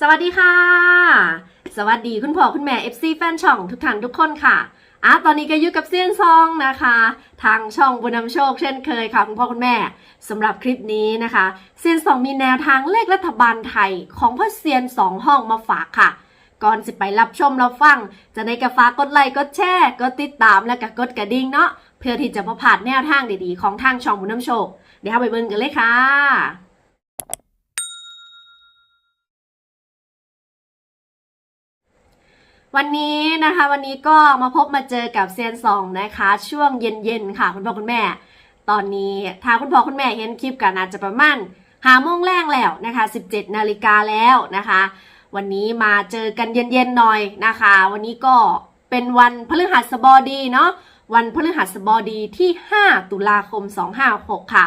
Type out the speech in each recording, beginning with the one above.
สวัสดีค่ะ สวัสดีคุณพ่อคุณแม่ FC แฟนช่องทุกท่านทุกคนค่ะอะตอนนี้ก็อยู่กับเซียนซองนะคะ ทางช่องบุญนำโชคเช่นเคยค่ะคุณพ่อคุณแม่สำหรับคลิปนี้นะคะเซียนซองมีแนวทางเลขรัฐบาลไทยของพ่อเซียนสองห้องมาฝากค่ะ ก่อนสิไปรับชมรับฟัง จะในกระฝากดไลค์กดแชร์กดติดตามและก็กดกระดิ่งเนาะเพื่อที่จะมาผ่านแนวทางดีๆ ของทางช่องบุญนำโชค เดี๋ยวเราไปเบิ่งกันเลยค่ะ วันนี้นะคะวันนี้ก็มาพบมาเจอกับเซียนสองนะคะ ช่วงเย็นๆค่ะคุณพ่อคุณแม่ ตอนนี้ถ้าคุณพ่อคุณแม่เห็นคลิปกันอาจจะประมาณหาโมงแรกแล้วนะคะ 17 นาฬิกาแล้วนะคะ วันนี้มาเจอกันเย็นๆหน่อยนะคะ วันนี้ก็เป็นวันพฤหัสบดีเนาะวันพฤหัสบดีที่ 5 ตุลาคม 256 ค่ะ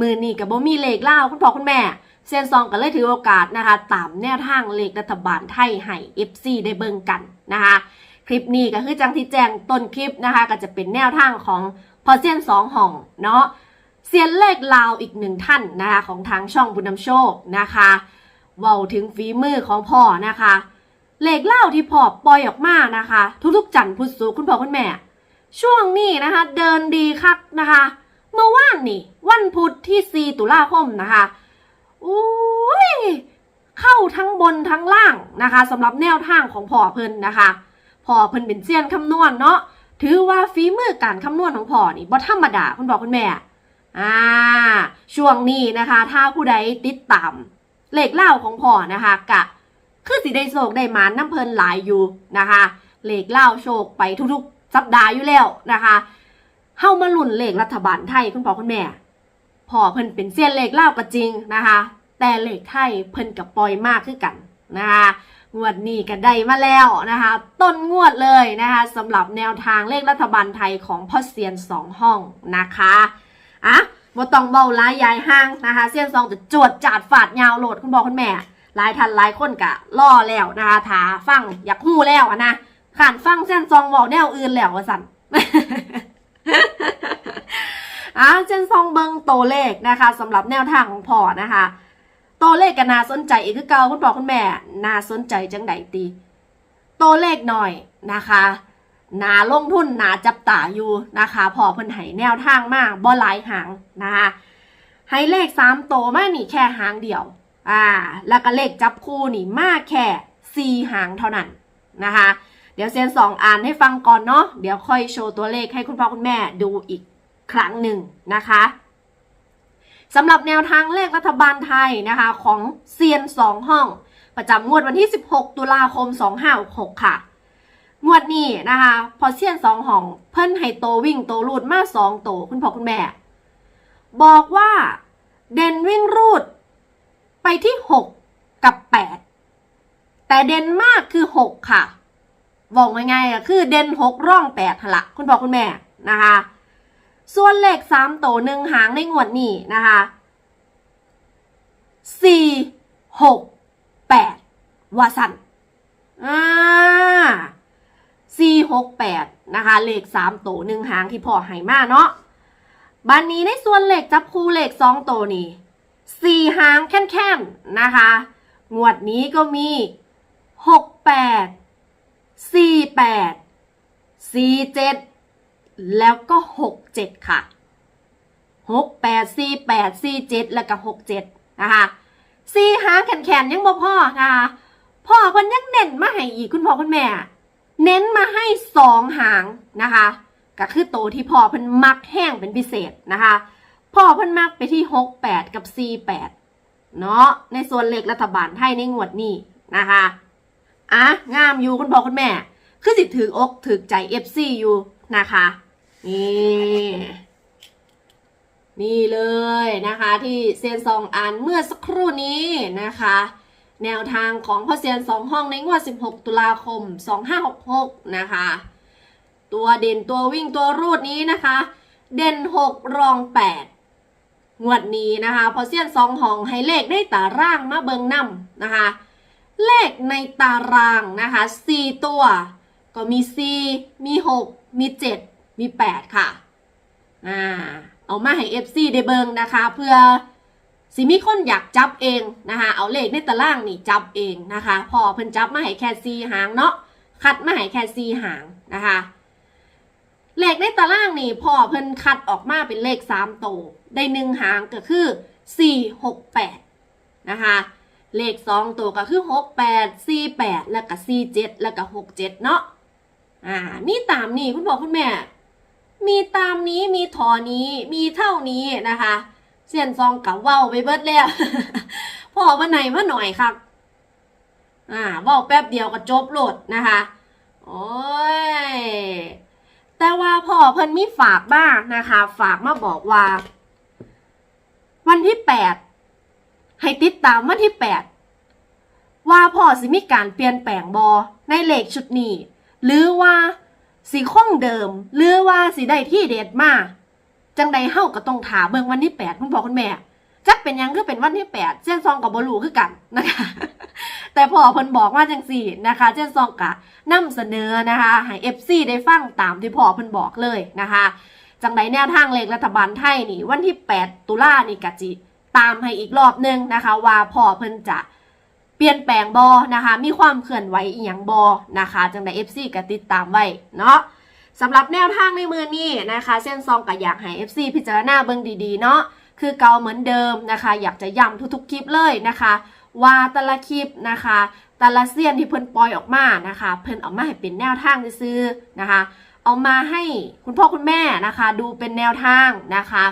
มือนี้กับโบมีเลขเล่าคุณพ่อคุณแม่ เซียนซองก็เลยถือโอกาสนะคะตามแนวทางเลขรัฐบาลไทยให้ FC ได้เบิ่งกันนะคะ คลิปนี้ก็คือจังที่แจ้งต้นคลิปนะคะ ก็จะเป็นแนวทางของพอเซียนสองห่องเนาะเซียนเลขลาวอีกหนึ่งท่านนะคะของทางช่องบุญนำโชคนะคะเว้าถึงฝีมือของพ่อนะคะ เลขเล่าที่พ่อปล่อยออกมานะคะ ทุกๆจันทร์พุธศุกร์คุณพ่อคุณแม่ ช่วงนี้นะคะ เดินดีคักนะคะ เมื่อวานนี่วันพุธที่ 4 ตุลาคมนะคะ อุ้ยเข้าทั้งบนทั้งล่างนะคะสำหรับแนวทางของพ่อเพิ่นนะคะพ่อเพิ่นเป็นเซียนคำนวณเนาะถือว่าฝีมือการคำนวณของพ่อนี่บ่ธรรมดาคุณบอกคุณแม่อ่าช่วงนี้นะคะ ถ้าผู้ใดติดตามเลขเล่าของพ่อนะคะกะคือสิได้โชคได้หมาน้ำเพลินหลายอยู่นะคะเลขเล่าโชคไปทุกๆ สัปดาห์อยู่แล้วนะคะเฮามาลุ่นเลขรัฐบาลไทยคุณพ่อคุณแม่ พ่อเพิ่นเป็นเซียนเหลขเล่าก็จริงนะคะ แต่เหลขไทยเพิ่นกับปล่อยมากขึ้นกันนะคะงวดนี้ก็ได้มาแล้วนะคะ ต้นงวดเลยนะคะสำหรับแนวทางเลขรัฐบาลไทยของพ่อเซียนสองห้องนะคะอะบ่ต้องเบาลายยายห้างนะคะ เซียนสองจะจวดจาดฝาดยาวโหลดคุณพ่อคุณแม่หลายท่านหลายคนกะล่อแล้วนะคะถาฟังอยากหู้แล้วอะนะขานฟังเส้นซองบอกแนวอื่นแล้วสัน อะเส้นซองเบิงตัวเลขนะคะสำหรับแนวทางของพ่อนะคะตัวเลขก็น่าสนใจอีกคือเก่าคุณพ่อคุณแม่น่าสนใจจังไดตีตัวเลขหน่อยนะคะนาลงทุนนาจับตาอยู่นะคะพอเพิ่นให้แนวทางมากบ่หลายหางนะคะให้เลขสามโตมากนี่แค่หางเดียวอ่าแล้วก็เลขจับคู่นี่มากแค่สี่หางเท่านั้นนะคะเดี๋ยวเซียนสองอ่านให้ฟังก่อนเนาะเดี๋ยวค่อยโชว์ตัวเลขให้คุณพ่อคุณแม่ดูอีก ครั้งหนึ่งนะคะสำหรับแนวทางเลขรัฐบาลไทยนะคะของเซียนสองห้อง ประจำงวดวันที่ 16 ตุลาคม 2566 ค่ะ งวดนี้นะคะ พอเซียนสองห้อง เพิ่นให้โตวิ่งโตรูดมาสองโตคุณพ่อคุณแม่ บอกว่าเดนวิ่งรูดไปที่ 6 กับ 8 แต่เดนมากคือ 6 ค่ะบอกง่ายๆก็คือเดน 6 ร่อง8หละคุณพ่อคุณแม่นะคะ ส่วนเลข3โตหนึ่งหางในงวดนี้นะคะ4 6 8วาสันอ่า4 6 8นะคะ เลข3โตหนึ่งหางที่พ่อให้มาเนาะบันนี้ในส่วนเลขจับคู่เลข2โตนี่สี่หางแค่นๆนะคะ งวดนี้ก็มีหกแปดสี่แปดสี่เจ็ด แล้วก็หกเจ็ดค่ะหกแปดสี่แปดสี่เจ็ดแล้วก็หกเจ็ดนะคะสี่หางแข็งๆยังบ่พ่อนะคะพ่อเพิ่นยังเน้นมาให้อีกคุณพ่อคุณแม่ เน้นมาให้สองหางนะคะ ก็คือโตที่พ่อเพิ่นมักแห้งเป็นพิเศษนะคะพ่อเพิ่นมักไปที่ 68 กับ 48 เนาะในส่วนเลขรัฐบาลไทยในงวดนี้นะคะอะงามอยู่คุณพ่อคุณแม่ คือสิถืออกถือใจ FC อยู่นะคะ นี่นี่เลยนะคะที่เซียนซองอ่านเมื่อสักครู่นี้นะคะ แนวทางของพ่อเซียนสองห้องในงวด 16 ตุลาคม 2566 นะคะ ตัวเด่นตัววิ่งตัวรูดนี้นะคะ เด่น 6 รอง 8 งวดนี้นะคะพอเซียนสองห้องให้เลขได้ตารางมาเบิงนำนะคะ เลขในตารางนะคะ 4 ตัว ก็มี 4 มี 6 มี 7 มี 8 ค่ะอ่าเอามาให้ FC ได้เบิงนะคะ เพื่อสิมีคนอยากจับเองนะคะเอาเลขในตารางนี่จับเองนะคะ พอเพิ่นจับมาให้แค่ซีหางเนาะคัดมาให้แค่ซีหางนะคะเลขในตารางนี่พอเพิ่นคัดออกมาเป็นเลขสามโตวได้หนึ่งหางก็คือสี่หกแปดนะคะเลขสองตัวก็คือหกแปดสี่แปดแล้วก็สี่เจ็ดแล้วก็หกเจ็ดเนาะอ่ามีตามนี้คุณพ่อคุณแม่ มีตามนี้มีถอนี้มีเท่านี้นะคะ เสียนซองกับเว้าไปเบิดแล้วพ่อวันไหนมาหน่อยครับอ่าว้าแป๊บเดียวก็จบโหลดนะคะโอ้ยแต่ว่าพ่อเพิ่นมีฝากบ้างนะคะ ฝากมาบอกว่า วันที่แปดให้ติดตามวันที่แปดว่าพ่อสิมีการเปลี่ยนแปลงบอในเลขชุดนี้ หรือว่า สีคงเดิม หรือว่าสีได้ที่เด็ดมาจังใดเฮาก็ต้องถามเบิ่งวันที่แปดคุณพ่อคุณแม่จักเป็นยังคือเป็นวันที่แปดเส้นซองกับบรูคือกันนะคะแต่พ่อเพิ่นบอกว่าจังสี่นะคะเส้นซองกะนำเสนอนะคะให้ FC ได้ฟังตามที่พ่อเพิ่นบอกเลยนะคะจังใดแนวทางเลขรัฐบาลไทยนี่วันที่ 8 ตุลานี่กะจิตามให้อีกรอบนึงนะคะ ว่าพ่อเพิ่นจะ เปลี่ยนแปลงบอนะคะ มีความเคลื่อนไหวอีหยังบอนะคะ จังใด FC ก็ติดตามไว้เนาะสำหรับแนวทางในมือนี้นะคะ เส้นซองก็อยากให้ FC พิจารณาเบิ่งดีๆเนาะคือเก่าเหมือนเดิมนะคะ อยากจะย้ำทุกๆคลิปเลยนะคะ ว่าแต่ละคลิปนะคะแต่ละเซียนที่เพิ่นปล่อยออกมานะคะ เพิ่นออกมาให้เป็นแนวทางซื้อนะคะ เอามาให้คุณพ่อคุณแม่นะคะ ดูเป็นแนวทางนะคะ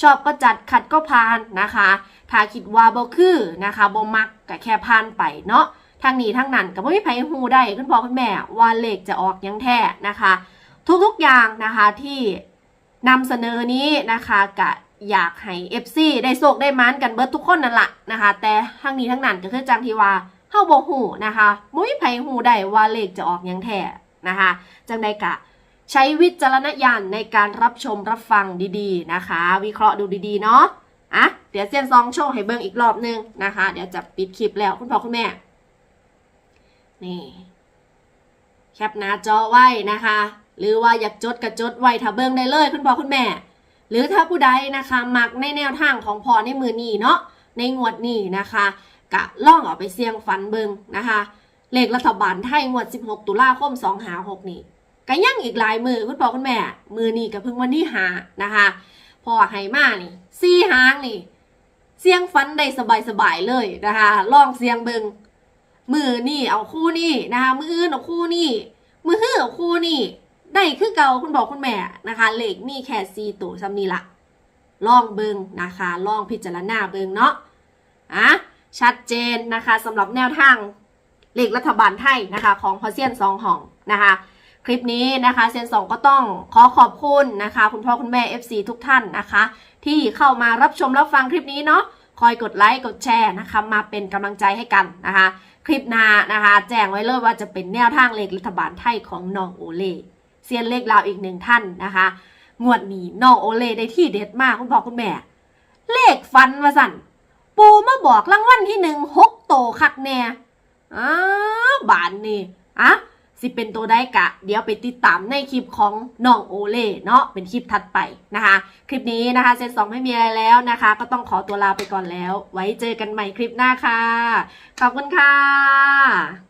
ชอบก็จัดขัดก็พานนะคะ ถ้าคิดว่าบ่คือนะคะบ่มัก ก็แค่พานไปเนาะทางนี้ทางนั้นก็บ่มีไผฮู้ได้คุณพ่อคุณแม่ว่าเลขจะออกยังแท้นะคะ ทุกๆอย่างนะคะที่นำเสนอนี้นะคะกะอยากให้ FC ได้โชคได้มันกันเบิร์ดทุกคนนั่นแหละนะคะ แต่ทางนี้ทางนั้นก็คือจังที่ว่าเฮาบ่ฮู้นะคะบ่มีไผฮู้ได้ว่าเลขจะออกยังแท้นะคะ จังใดกะ ใช้วิจารณญาณในการรับชมรับฟังดีๆนะคะ วิเคราะห์ดูดีๆเนาะอะ เดี๋ยวเซียนซองโชว์ให้เบิ่งอีกรอบนึงนะคะ เดี๋ยวจะปิดคลิปแล้วคุณพ่อคุณแม่ นี่แคปหน้าจอไว้นะคะ หรือว่าอยากจดก็จดไว้ถ้าเบิ่งได้เลยคุณพ่อคุณแม่ หรือถ้าผู้ใดนะคะมักในแนวทางของพอในมือนี้เนาะในงวดนี้นะคะกะล่องเอาไปเสี่ยงฝันเบิงนะคะ เลขรัฐบาลไทยงวด 16 ตุลาคม256นี่ก็ยังอีกหลายมือคุณพ่อคุณแม่ มือนี่ก็เพิ่งวันที่หานะคะ พอให้มานี่ซี่หางนี่ เสียงฟันได้สบายๆเลยนะคะลองเสียงเบิงมือนี่เอาคู่นี่นะคะมืออื่นเอาคู่นี่มือฮื้อเอาคู่นี่ได้คือเก่าคุณบอกคุณแม่นะคะเหลขมีแค่ซีตัวซ้ำนี่ละลองเบิงนะคะลองพิจารณาเบิงเนาะอะชัดเจนนะคะสำหรับแนวทางเหลขรัฐบาลไทยนะคะของพอเซียนสองห่องนะคะคลิปนี้นะคะเซียนสองก็ต้องขอขอบคุณนะคะ คุณพ่อคุณแม่ FC ทุกท่านนะคะ ที่เข้ามารับชมรับฟังคลิปนี้เนาะคอยกดไลค์กดแชร์นะคะ มาเป็นกำลังใจให้กันนะคะ คลิปหน้านะคะ แจ้งไว้เลยว่าจะเป็นแนวทางเลขรัฐบาลไทยของน้องโอเล่เซียนเลขลาวอีกหนึ่งท่านนะคะ งวดนี้น้องโอเล่ได้ที่เด็ดมากคุณพ่อคุณแม่ เลขฟันมาสั่น ปูมาบอกรางวัลที่หนึ่งหกโตคักแน่อ้าบานนี่อะ สิเป็นตัวได้กะ เดี๋ยวไปติดตามในคลิปของน้องโอเล่เนาะเป็นคลิปถัดไปนะคะ คลิปนี้นะคะเซตสองไม่มีอะไรแล้วนะคะ ก็ต้องขอตัวลาไปก่อนแล้ว ไว้เจอกันใหม่คลิปหน้าค่ะ ขอบคุณค่ะ